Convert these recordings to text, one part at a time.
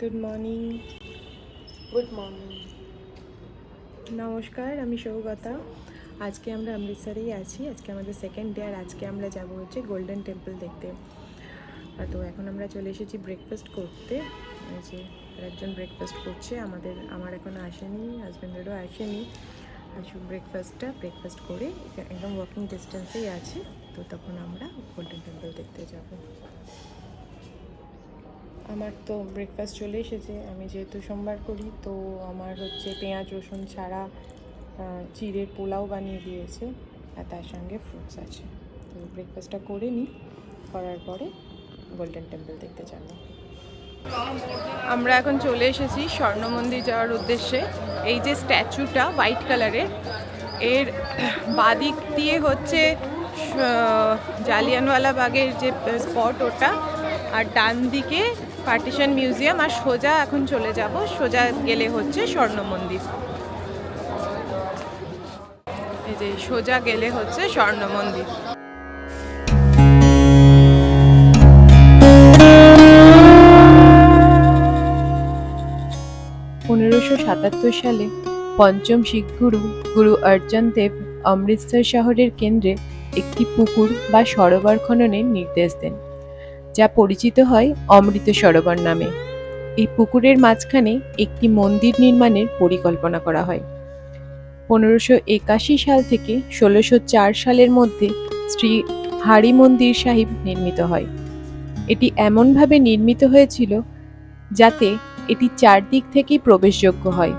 Good morning good morning নমস্কার আমি সৌগতা। আজকে আমরা অমৃতসরেই আছি। আজকে আমাদের সেকেন্ড ডে আর আজকে আমরা যাব হচ্ছে গোল্ডেন টেম্পল দেখতে। তো এখন আমরা চলে এসেছি ব্রেকফাস্ট করতে। এই যে একজন ব্রেকফাস্ট করছে। আমাদের আমার এখনও আসেনি হাজব্যান্ডেরও আসেনি। আসুক ব্রেকফাস্টটা ব্রেকফাস্ট করে একদম ওয়াকিং ডিস্টেন্সেই আছে। তো তখন আমরা গোল্ডেন টেম্পল দেখতে যাব। আমার তো ব্রেকফাস্ট চলে এসেছে, আমি যেহেতু সোমবার করি, তো আমার হচ্ছে পেঁয়াজ, রসুন ছাড়া চিড়ের পোলাও বানিয়ে দিয়েছে, আর তার সঙ্গে ফ্রুটস আছে। তো ব্রেকফাস্টটা করে নিই, করার পরে গোল্ডেন টেম্পল দেখতে যাব। আমরা এখন চলে এসেছি স্বর্ণ মন্দির যাওয়ার উদ্দেশ্যে। এই যে স্ট্যাচুটা হোয়াইট কালারের, এর বাদিক দিয়ে হচ্ছে জালিয়ানওয়ালা বাগের যে স্পট ওটা, আর ডান দিকে পার্টিশন মিউজিয়াম আর সোজা এখন চলে যাব। সোজা গেলে হচ্ছে স্বর্ণ মন্দির। এই যে সোজা গেলে হচ্ছে স্বর্ণ মন্দির। পনেরোশো সাতাত্তর সালে পঞ্চম শিখ গুরু গুরু অর্জন দেব অমৃতসর শহরের কেন্দ্রে একটি পুকুর বা সরোবর খননের নির্দেশ দেন। যা পরিচিত হয় অমৃত সরোবর নামে। এই পুকুরের মাঝখানে একটি মন্দির নির্মাণের পরিকল্পনা করা হয়। পনেরোশো একাশি সাল থেকে ষোলোশো চার সালের মধ্যে শ্রী হারি মন্দির সাহিব নির্মিত হয়। এটি এমনভাবে নির্মিত হয়েছিল যাতে এটি চারদিক থেকেই প্রবেশযোগ্য হয়।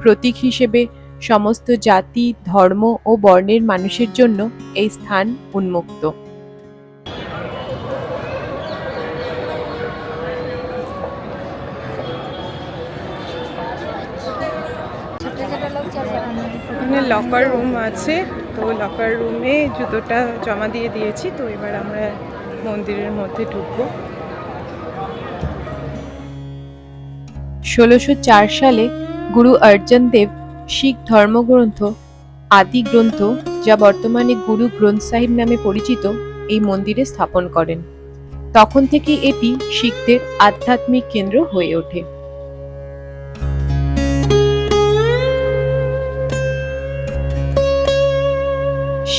প্রতীক হিসেবে সমস্ত জাতি, ধর্ম ও বর্ণের মানুষের জন্য এই স্থান উন্মুক্ত। এখানে লকার রুম আছে। তো লকার রুমে জুতোটা জমা দিয়ে দিয়েছি। তো এবার আমরা মন্দিরের মধ্যে ঢুকবো। ষোলোশো সালে গুরু অর্জন দেব শিখ ধর্মগ্রন্থ, আদি গ্রন্থ, যা বর্তমানে গুরু গ্রন্থ সাহিব নামে পরিচিত, এই মন্দিরে স্থাপন করেন। তখন থেকে এটি শিখদের আধ্যাত্মিক কেন্দ্র হয়ে ওঠে।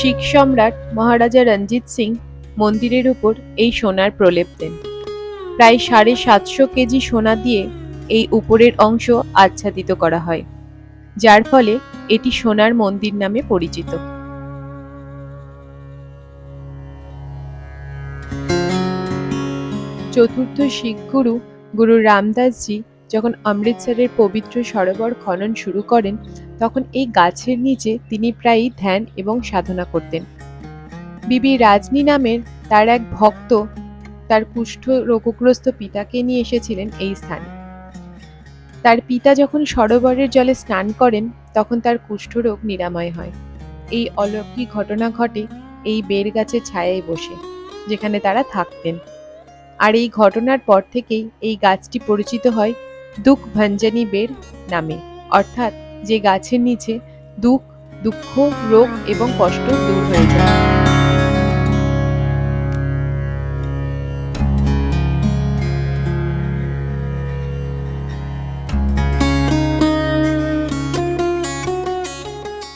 শিখ সম্রাট মহারাজা রঞ্জিত সিং মন্দিরের উপর এই সোনার প্রলেপ দেন। প্রায় সাড়ে সাতশো কেজি সোনা দিয়ে এই উপরের অংশ আচ্ছাদিত করা হয়, যার ফলে এটি সোনার মন্দির নামে পরিচিত। চতুর্থ শিখ গুরু গুরু রামদাসজি যখন অমৃতসরের পবিত্র সরোবর খনন শুরু করেন তখন এই গাছের নিচে তিনি প্রায়ই ধ্যান এবং সাধনা করতেন। বিবি রাজনী নামের তার এক ভক্ত তার কুষ্ঠ রোগগ্রস্ত পিতাকে নিয়ে এসেছিলেন এই স্থানে। তার পিতা যখন সরোবরের জলে স্নান করেন, তখন তার কুষ্ঠরোগ নিরাময় হয়। এই অলৌকিক ঘটনা ঘটে এই বের গাছের ছায়ায় বসে, যেখানে তারা থাকতেন। আর এই ঘটনার পর থেকেই এই গাছটি পরিচিত হয় দুঃখ ভঞ্জনী বের নামে, অর্থাৎ যে গাছের নিচে দুঃখ দুঃখ, রোগ এবং কষ্ট দূর হয়ে যায়।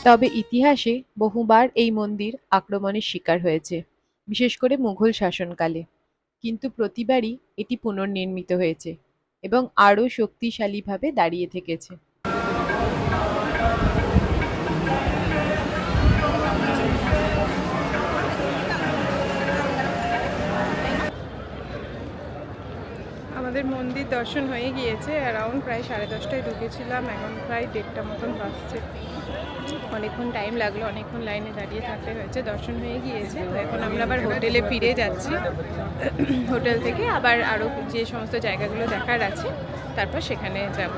তবে ইতিহাসে বহুবার এই মন্দির আক্রমণের শিকার হয়েছে, বিশেষ করে মুঘল শাসনকালে। কিন্তু প্রতিবারই এটি পুনর্নির্মিত হয়েছে এবং আরও শক্তিশালীভাবে দাঁড়িয়ে থেকেছে। আমাদের মন্দির দর্শন হয়ে গিয়েছে অ্যারাউন্ড প্রায় সাড়ে দশটায় ঢুকেছিলাম, এখন প্রায় দেড়টা মতন বাজছে। অনেকক্ষণ টাইম লাগল, অনেকক্ষণ লাইনে দাঁড়িয়ে থাকতে হয়েছে, দর্শন হয়ে গিয়েছে। তো এখন আমরা আবার হোটেলে ফিরে যাচ্ছি। হোটেল থেকে আবার আরও যে সমস্ত জায়গাগুলো দেখার আছে, তারপর সেখানে যাব।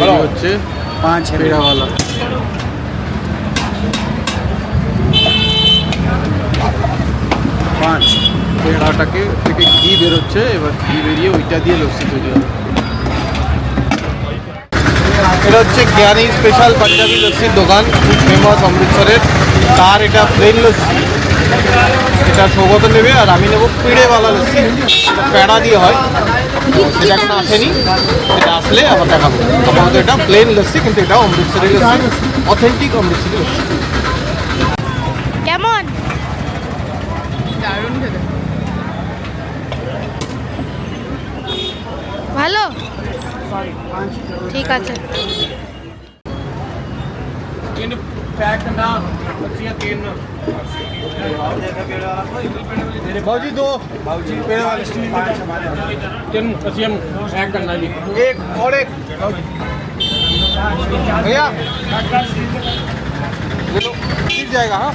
তৈরি হচ্ছে পাঁচ পেড়াওয়ালা পাঁচ। পেড়াটাকে থেকে ঘি বেরোচ্ছে এবার ঘি বেরিয়ে ওইটা দিয়ে লস্যি তৈরি হবে। এটা হচ্ছে জ্ঞানী স্পেশাল পাঞ্জাবি লস্যির দোকান খুব ফেমাস অমৃতসরের। তার এটা প্লেন লস্যি। এটা সৌগত নেবে আর আমি নেব পিড়েওয়ালা লস্যি। এটা প্যাড়া দিয়ে হয়। সেটা এখন আসেনি। এটা আসলে আবার দেখাবো। আপাতত এটা প্লেন লস্যি কিন্তু এটা অমৃতসরি লস্যি। অথেন্টিক অমৃতসরি লস্যি। কেমন? ভালো? ঠিক আছে। पैक ना लस्सियाँ तीन मेरे भाजी दो भाजी पेड़ वाले तीन लस्सियाँ पैक करना जी एक और एक भैया ले लो मिल जाएगा हाँ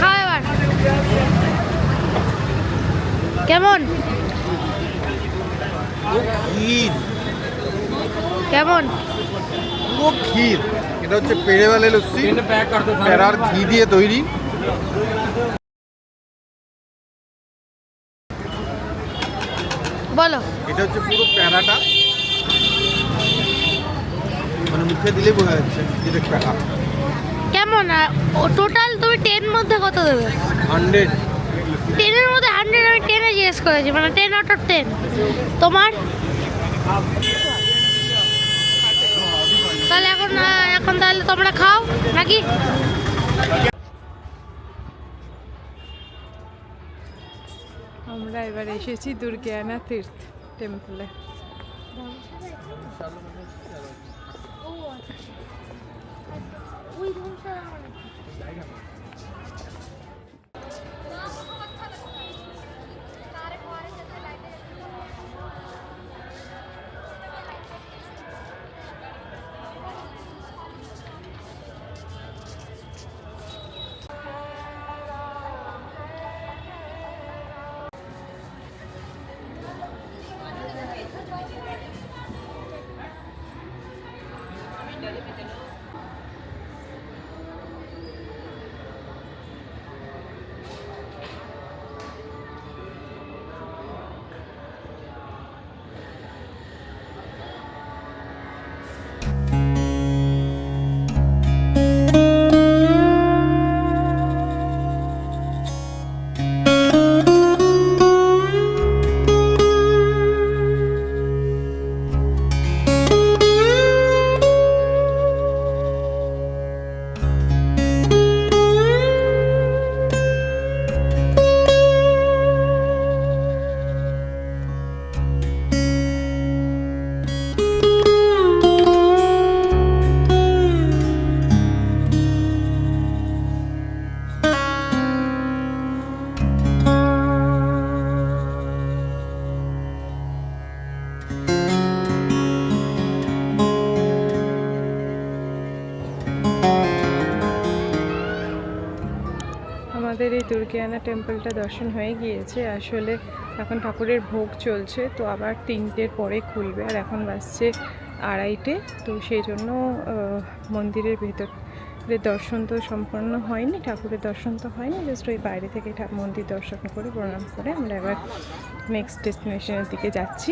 খাও এবার কেমন ক্ষীর কেমন পুরো ক্ষীর এটা হচ্ছে পেড়েওয়ালে লস্যি পেড়ার ঘি দিয়ে তৈরি। বলো। এটা হচ্ছে পুরো প্যারাটা মানে মুখে দিলে বোঝা যাচ্ছে প্যারা কেমন? টোটাল তুমি টেন মধ্যে কত দেবে? হান্ড্রেড। টেনের মধ্যে হান্ড্রেড আমি টেনে জিজ্ঞেস করেছি মানে টেন আউট অফ টেন তোমার? তোমরা খাও নাকি? আমরা এবার এসেছি দুর্গায়না তীর্থ টেম্পলে আমাদের দুর্গায়না টেম্পলটা দর্শন হয়ে গিয়েছে। আসলে এখন ঠাকুরের ভোগ চলছে, তো আবার তিনটের পরে খুলবে আর এখন বাজছে আড়াইটে। তো সেই জন্য মন্দিরের ভেতরের দর্শন তো সম্পন্ন হয়নি, ঠাকুরের দর্শন তো হয়নি। জাস্ট ওই বাইরে থেকে মন্দির দর্শন করে, প্রণাম করে আমরা এবার নেক্সট ডেস্টিনেশনের দিকে যাচ্ছি।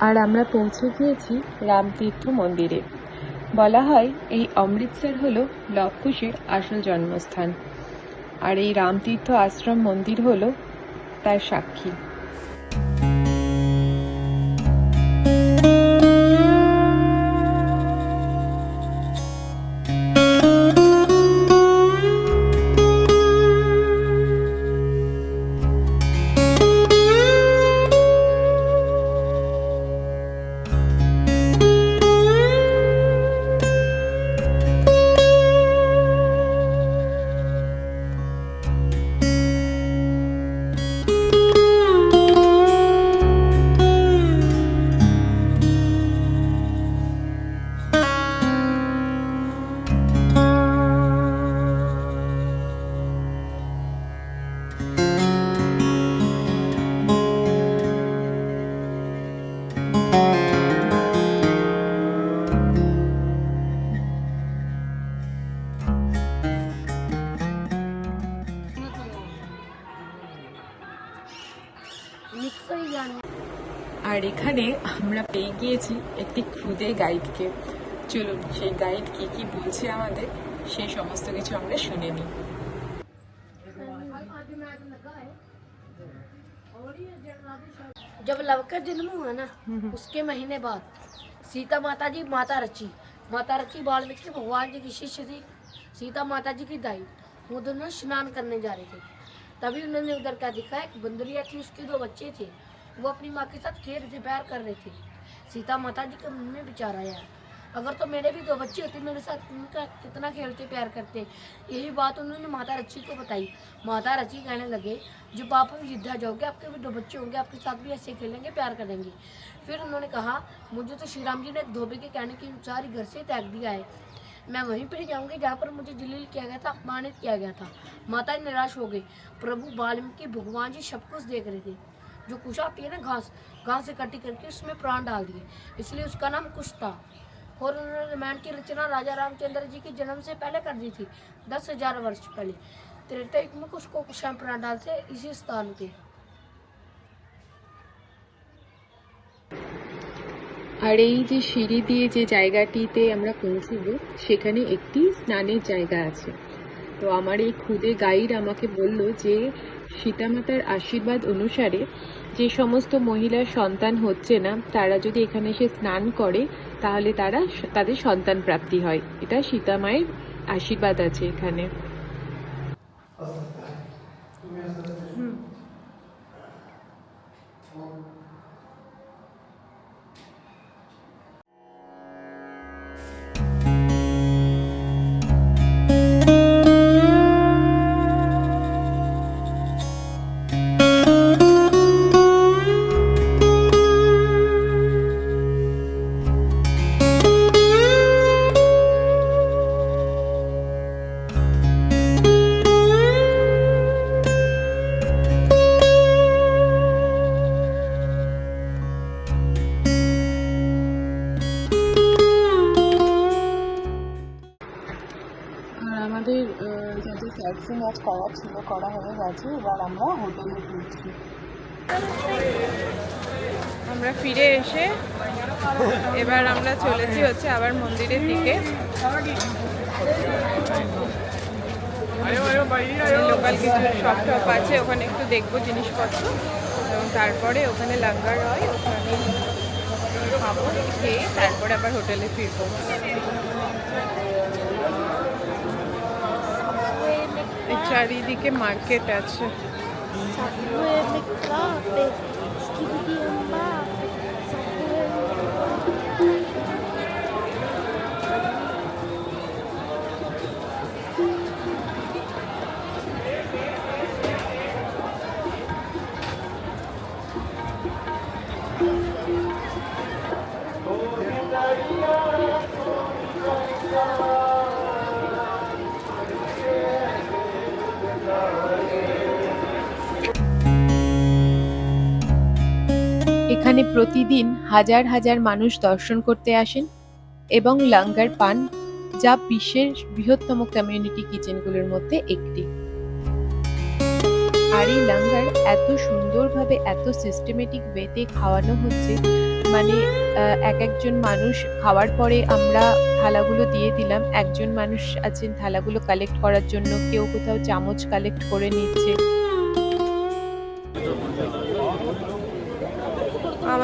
আর আমরা পৌঁছে গিয়েছি রামতীর্থ মন্দিরে। বলা হয় এই অমৃতসর হলো লবকুশের আসল জন্মস্থান। আর এই রামতীর্থ আশ্রম মন্দির হলো তার সাক্ষী। এখানে আমরা পেয়ে গিয়েছি একটি খুদে গাইডকে চলুন সেই গাইড কি কি বলছে আমাদের সেই সমস্ত কিছু আমরা শুনে নিই जब लव का जन्म हुआ ना उसके महीने बाद सीता माता जी माता रची माता रची वाल्मीकि भगवान जी की शिष्य थी सीता माता जी की दाई वो दोनों स्नान करने जा रहे थे तभी उन्होंने उधर क्या दिखा एक बंदरिया थी उसके दो बच्चे थे वो अपनी माँ के साथ रहे थे प्यार कर रहे थे। सीता माता जी के मन में विचार आया। अगर तो मेरे भी दो बच्चे होते, मेरे साथ उनका कितना खेलते, प्यार करते, यही बात उन्होंने माता रची को बताई। माता रची कहने लगे, जब आप जिद्दा जाओगे, आपके भी दो बच्चे होंगे, आपके साथ भी ऐसे खेलेंगे, प्यार करेंगे। फिर उन्होंने कहा, मुझे तो श्री राम जी ने धोबी के कहने के अनुसार ही घर से त्याग दिया है। मैं वहीं पर जाऊँगी जहाँ पर मुझे जलील किया गया था, अपमानित किया गया था। माता निराश हो गई। प्रभु वाल्मीकि भगवान जी सब कुछ देख रहे थे। जो कुशा होती है ना घास घास इकट्ठी करके उसमें प्राण डाल दिए इसलिए उसका नाम कुश था और उन्होंने रामायण की रचना राजा रामचंद्र जी के जन्म से पहले कर दी थी दस हजार वर्ष पहले त्रेता युग में कुछ को कुशा प्राण डालते इसी स्थान पे আর এই যে সিঁড়ি দিয়ে যে জায়গাটিতে আমরা পৌঁছব সেখানে একটি স্নানের জায়গা আছে তো আমার এই খুদে গাইড আমাকে বলল যে সীতামাতার আশীর্বাদ অনুসারে যে সমস্ত মহিলা সন্তান হচ্ছে না, তারা যদি এখানে এসে স্নান করে, তাহলে তারা তাদের সন্তান প্রাপ্তি হয়। এটা সীতামায়ের আশীর্বাদ আছে এখানে। গেছে এবার আমরা হোটেলে ফিরছি আমরা ফিরে এসে এবার আমরা চলেছি হচ্ছে আবার মন্দিরের দিকে। লোকাল কিছু শপ টপ আছে, ওখানে একটু দেখব জিনিসপত্র। এবং তারপরে ওখানে লাঙ্গার হয়, ওখানে খাব, খেয়ে তারপরে আবার হোটেলে ফিরবো এই চারিদিকে মার্কেট আছে। এখানে প্রতিদিন হাজার হাজার মানুষ দর্শন করতে আসেন এবং লাঙ্গার পান, যা বিশ্বের বৃহত্তম কমিউনিটি কিচেনগুলোর মধ্যে একটি। আর এই লাঙ্গার এত সুন্দরভাবে, এত সিস্টেমেটিক ওয়েতে খাওয়ানো হচ্ছে মানে এক একজন মানুষ খাওয়ার পরে আমরা থালাগুলো দিয়ে দিলাম, একজন মানুষ আছেন থালাগুলো কালেক্ট করার জন্য, কেউ কোথাও চামচ কালেক্ট করে নিচ্ছে।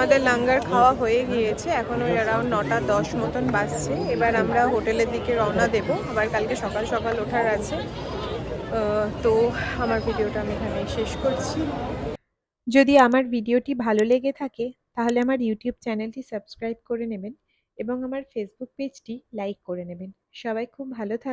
আমাদের লাঙ্গার খাওয়া হয়ে গিয়েছে। এখন ওই অ্যারাউন্ড নটা দশ মতন বাজছে। এবার আমরা হোটেলের দিকে রওনা দেব। আবার কালকে সকাল সকাল ওঠার আছে। তো আমার ভিডিওটা আমি এখানে শেষ করছি। যদি আমার ভিডিওটি ভালো লেগে থাকে, তাহলে আমার ইউটিউব চ্যানেলটি সাবস্ক্রাইব করে নেবেন এবং আমার ফেসবুক পেজটি লাইক করে নেবেন। সবাই খুব ভালো থাকবেন